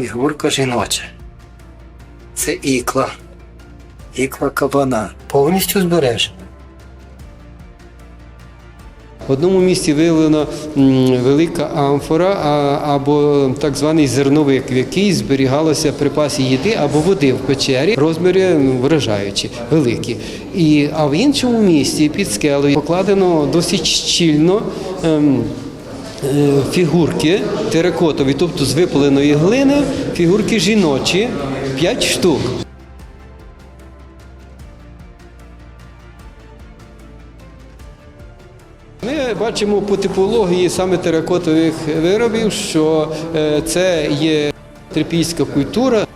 Фігурка жіноча. Це ікла. Ікла кабана. Повністю збережена. В одному місці виявлена велика амфора або так званий зерновик, в якій зберігалося припаси їди або води в печері, розміри вражаючі, великі. І, а в іншому місці під скелею покладено досить щільно. Е, Фігурки теракотові, тобто з випаленої глини, фігурки жіночі, 5 штук. Ми бачимо по типології саме теракотових виробів, що е, це є трипільська культура.